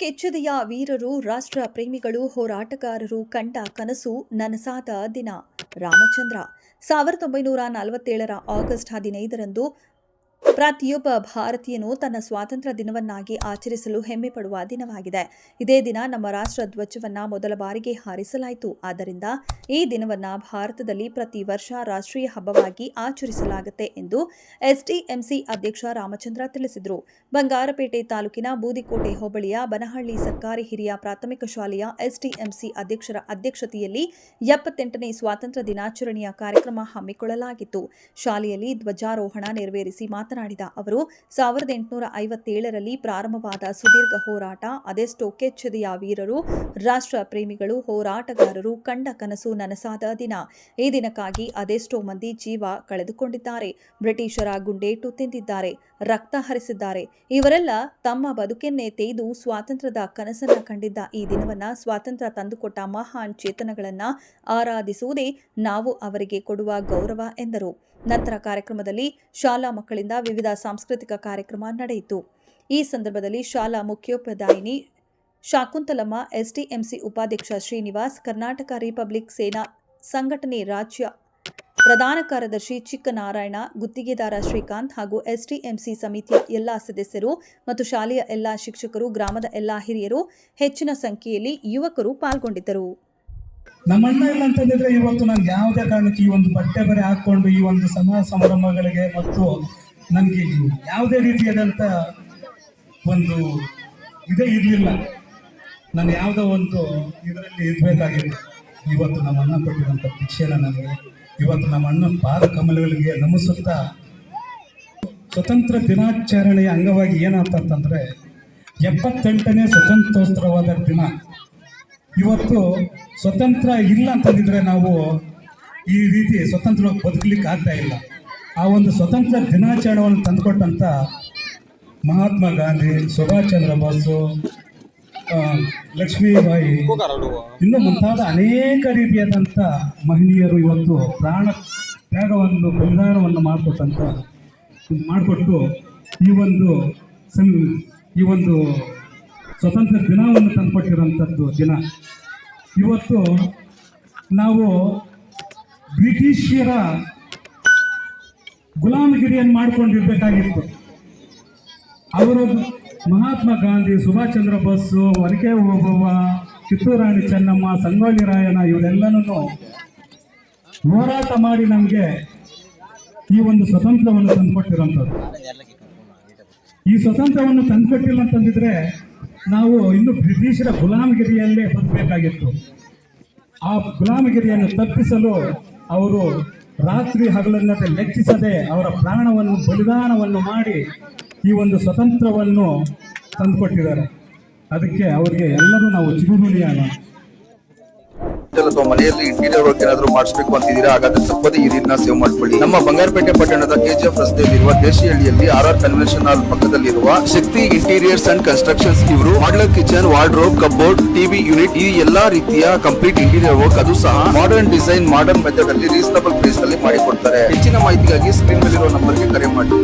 ಕೆಚ್ಚದೆಯ ವೀರರು, ರಾಷ್ಟ್ರ ಪ್ರೇಮಿಗಳು, ಹೋರಾಟಗಾರರು ಕಂಡ ಕನಸು ನನಸಾದ ದಿನ. ರಾಮಚಂದ್ರ, ಸಾವಿರದ ಒಂಬೈನೂರ ನಲವತ್ತೇಳರ ಆಗಸ್ಟ್ ಹದಿನೈದರಂದು ಪ್ರತಿಯೊಬ್ಬ ಭಾರತೀಯನು ತನ್ನ ಸ್ವಾತಂತ್ರ್ಯ ದಿನವನ್ನಾಗಿ ಆಚರಿಸಲು ಹೆಮ್ಮೆ ಪಡುವ ದಿನವಾಗಿದೆ. ಇದೇ ದಿನ ನಮ್ಮ ರಾಷ್ಟ್ರ ಧ್ವಜವನ್ನ ಮೊದಲ ಬಾರಿಗೆ ಹಾರಿಸಲಾಯಿತು. ಆದ್ದರಿಂದ ಈ ದಿನವನ್ನ ಭಾರತದಲ್ಲಿ ಪ್ರತಿ ವರ್ಷ ರಾಷ್ಟ್ರೀಯ ಹಬ್ಬವಾಗಿ ಆಚರಿಸಲಾಗುತ್ತೆ ಎಂದು ಎಸ್ಡಿಎಂಸಿ ಅಧ್ಯಕ್ಷ ರಾಮಚಂದ್ರ ತಿಳಿಸಿದರು. ಬಂಗಾರಪೇಟೆ ತಾಲೂಕಿನ ಬೂದಿಕೋಟೆ ಹೋಬಳಿಯ ಬನಹಳ್ಳಿ ಸರ್ಕಾರಿ ಹಿರಿಯ ಪ್ರಾಥಮಿಕ ಶಾಲೆಯ ಎಸ್ಡಿಎಂಸಿ ಅಧ್ಯಕ್ಷರ ಅಧ್ಯಕ್ಷತೆಯಲ್ಲಿ ಎಪ್ಪತ್ತೆಂಟನೇ ಸ್ವಾತಂತ್ರ್ಯ ದಿನಾಚರಣೆಯ ಕಾರ್ಯಕ್ರಮ ಹಮ್ಮಿಕೊಳ್ಳಲಾಗಿತ್ತು. ಶಾಲೆಯಲ್ಲಿ ಧ್ವಜಾರೋಹಣ ನೆರವೇರಿಸಿ ಮಾತನಾಡಿದ ಅವರು, ಸಾವಿರದ ಎಂಟುನೂರ ಐವತ್ತೇಳರಲ್ಲಿ ಪ್ರಾರಂಭವಾದ ಸುದೀರ್ಘ ಹೋರಾಟ ಅದೆಷ್ಟೋ ಕೆಚ್ಚದೆಯ ವೀರರು, ರಾಷ್ಟ್ರ ಪ್ರೇಮಿಗಳು, ಹೋರಾಟಗಾರರು ಕಂಡ ಕನಸು ನನಸಾದ ದಿನ. ಈ ದಿನಕ್ಕಾಗಿ ಅದೆಷ್ಟೋ ಮಂದಿ ಜೀವ ಕಳೆದುಕೊಂಡಿದ್ದಾರೆ. ಬ್ರಿಟಿಷರ ಗುಂಡೇಟು ತಿಂದಿದ್ದಾರೆ, ರಕ್ತ ಹರಿಸಿದ್ದಾರೆ. ಇವರೆಲ್ಲ ತಮ್ಮ ಬದುಕನ್ನೇ ತೆಗೆದು ಸ್ವಾತಂತ್ರ್ಯದ ಕನಸನ್ನ ಕಂಡಿದ್ದ ಈ ದಿನವನ್ನ ಸ್ವಾತಂತ್ರ್ಯ ತಂದುಕೊಟ್ಟ ಮಹಾನ್ ಚೇತನಗಳನ್ನ ಆರಾಧಿಸುವುದೇ ನಾವು ಅವರಿಗೆ ಕೊಡುವ ಗೌರವ ಎಂದರು. ನಂತರ ಕಾರ್ಯಕ್ರಮದಲ್ಲಿ ಶಾಲಾ ಮಕ್ಕಳಿಂದ ವಿವಿಧ ಸಾಂಸ್ಕೃತಿಕ ಕಾರ್ಯಕ್ರಮ ನಡೆಯಿತು. ಈ ಸಂದರ್ಭದಲ್ಲಿ ಶಾಲಾ ಮುಖ್ಯೋಪಾಧ್ಯಾಯಿನಿ ಶಾಕುಂತಲಮ್ಮ, ಎಸ್ಡಿಎಂಸಿ ಉಪಾಧ್ಯಕ್ಷ ಶ್ರೀನಿವಾಸ್, ಕರ್ನಾಟಕ ರಿಪಬ್ಲಿಕ್ ಸೇನಾ ಸಂಘಟನೆ ರಾಜ್ಯ ಪ್ರಧಾನ ಕಾರ್ಯದರ್ಶಿ ಚಿಕ್ಕನಾರಾಯಣ, ಗುತ್ತಿಗೆದಾರ ಶ್ರೀಕಾಂತ್ ಹಾಗೂ ಎಸ್ಡಿಎಂಸಿ ಸಮಿತಿಯ ಎಲ್ಲ ಸದಸ್ಯರು ಮತ್ತು ಶಾಲೆಯ ಎಲ್ಲಾ ಶಿಕ್ಷಕರು, ಗ್ರಾಮದ ಎಲ್ಲಾ ಹಿರಿಯರು ಹೆಚ್ಚಿನ ಸಂಖ್ಯೆಯಲ್ಲಿ ಯುವಕರು ಪಾಲ್ಗೊಂಡಿದ್ದರು. ನಮ್ಮ ಅಣ್ಣ ಇಲ್ಲ ಇವತ್ತು ನಾನು ಯಾವುದೇ ಕಾರಣಕ್ಕೆ ಈ ಒಂದು ಬಟ್ಟೆ ಬರೆ ಹಾಕೊಂಡು ಈ ಒಂದು ಸಮಾಜ ಸಂಭ್ರಮಗಳಿಗೆ ಮತ್ತು ನನಗೆ ಯಾವುದೇ ರೀತಿಯಾದಂಥ ಒಂದು ಇದೇ ಇರಲಿಲ್ಲ. ನಾನು ಯಾವುದೋ ಒಂದು ಇದರಲ್ಲಿ ಇರಬೇಕಾಗಿಲ್ಲ ಇವತ್ತು ನಮ್ಮ ಅಣ್ಣ ಕೊಟ್ಟಿರುವಂಥ ಭಿಕ್ಷೆನ ನನಗೆ, ಇವತ್ತು ನಮ್ಮ ಅಣ್ಣ ಪಾದ ಕಮಲಗಳಿಗೆ ನಮಿಸುತ್ತಾ ಸ್ವತಂತ್ರ ದಿನಾಚರಣೆಯ ಅಂಗವಾಗಿ ಏನಂತಂದರೆ ಎಪ್ಪತ್ತೆಂಟನೇ ಸ್ವತಂತ್ರೋತ್ಸವವಾದ ದಿನ. ಇವತ್ತು ಸ್ವತಂತ್ರ ಇಲ್ಲ ಅಂತಂದಿದ್ರೆ ನಾವು ಈ ರೀತಿ ಸ್ವತಂತ್ರವಾಗಿ ಬದುಕಲಿಕ್ಕೆ ಆಗ್ತಾ ಇಲ್ಲ. ಆ ಒಂದು ಸ್ವತಂತ್ರ ದಿನಾಚರಣೆಯನ್ನು ತಂದುಕೊಟ್ಟಂಥ ಮಹಾತ್ಮ ಗಾಂಧಿ, ಸುಭಾಷ್ ಚಂದ್ರ ಬೋಸು ಲಕ್ಷ್ಮೀಬಾಯಿ ಇನ್ನು ಮುಂತಾದ ಅನೇಕ ರೀತಿಯಾದಂಥ ಮಹಿಳೆಯರು ಇವತ್ತು ಪ್ರಾಣ ತ್ಯಾಗವನ್ನು, ಬಲಿದಾನವನ್ನು ಮಾಡಿಕೊಟ್ಟಂಥ ಮಾಡಿಕೊಟ್ಟು ಈ ಒಂದು ಸಂ, ಈ ಒಂದು ಸ್ವತಂತ್ರ ದಿನವನ್ನು ತಂದುಕೊಟ್ಟಿರೋಂಥದ್ದು ದಿನ. ಇವತ್ತು ನಾವು ಬ್ರಿಟಿಷರ ಗುಲಾಮಗಿರಿಯನ್ನು ಮಾಡ್ಕೊಂಡಿರ್ಬೇಕಾಗಿತ್ತು. ಅವರು ಮಹಾತ್ಮ ಗಾಂಧಿ, ಸುಭಾಷ್ ಚಂದ್ರ ಬೋಸು ಒನಕೆ ಓಬವ್ವ ಕಿತ್ತೂರಾಣಿ ಚೆನ್ನಮ್ಮ, ಸಂಗೊಳ್ಳಿ ರಾಯಣ್ಣ ಇವರೆಲ್ಲನೂ ಹೋರಾಟ ಮಾಡಿ ನಮಗೆ ಈ ಒಂದು ಸ್ವತಂತ್ರವನ್ನು ತಂದುಕೊಟ್ಟಿರೋಂಥದ್ದು. ಈ ಸ್ವತಂತ್ರವನ್ನು ತಂದುಕೊಟ್ಟಿಲ್ಲ ಅಂತಂದಿದ್ರೆ ನಾವು ಇನ್ನು ಬ್ರಿಟಿಷರ ಗುಲಾಮಗಿರಿಯಲ್ಲೇ ಬದುಕಬೇಕಾಗಿತ್ತು ಆ ಗುಲಾಮಗಿರಿಯನ್ನು ತಪ್ಪಿಸಲು ಅವರು ರಾತ್ರಿ ಹಗಲನ್ನತೆ ಲೆಕ್ಕಿಸದೆ ಅವರ ಪ್ರಾಣವನ್ನು, ಬಲಿದಾನವನ್ನು ಮಾಡಿ ಈ ಒಂದು ಸ್ವತಂತ್ರವನ್ನು ತಂದುಕೊಟ್ಟಿದ್ದಾರೆ. ಅದಕ್ಕೆ ಅವರಿಗೆ ಎಲ್ಲರೂ ನಾವು ಚಿಗುರುಣಿಯಾಗೋಣ ಅಥವಾ ಮನೆಯಲ್ಲಿ ಇಂಟೀರಿಯರ್ ವರ್ಕ್ ಏನಾದರೂ ಮಾಡಿಸಬೇಕು ಅಂತಿದ್ದೀರಾ, ಹಾಗಾದ್ರೆ ತಪ್ಪದೆ ಈ ನೀರನ್ನ ಸೇವ್ ಮಾಡ್ಕೊಳ್ಳಿ. ನಮ್ಮ ಬಂಗಾರಪೇಟೆ ಪಟ್ಟಣದ ಕೆಜಿಎಫ್ ರಸ್ತೆಯಲ್ಲಿರುವ ದೇಶಿಹಳ್ಳಿಯಲ್ಲಿ ಆರ್ ಆರ್ ಕನ್ವೆನ್ಷನ್ ಹಾಲ್ ಪಕ್ಕದಲ್ಲಿರುವ ಶಕ್ತಿ ಇಂಟೀರಿಯರ್ಸ್ ಅಂಡ್ ಕನ್ಸ್ಟ್ರಕ್ಷನ್ಸ್ ಇವರು modular kitchen wardrobe cupboard TV unit ಈ ಎಲ್ಲಾ ರೀತಿಯ ಕಂಪ್ಲೀಟ್ ಇಂಟೀರಿಯರ್ ವರ್ಕ್ ಅದು ಸಹ ಮಾಡರ್ನ್ ಡಿಸೈನ್ ಮಾಡರ್ನ್ ಮೆಥಡ್ ಅಲ್ಲಿ ರೀಸನಬಲ್ ಪ್ರೈಸ್ನಲ್ಲಿ ಮಾಡಿಕೊಡ್ತಾರೆ. ಹೆಚ್ಚಿನ ಮಾಹಿತಿಗಾಗಿ ಸ್ಕ್ರೀನ್ ಮೇಲಿರುವ ನಂಬರ್ಗೆ ಕರೆ ಮಾಡಿ.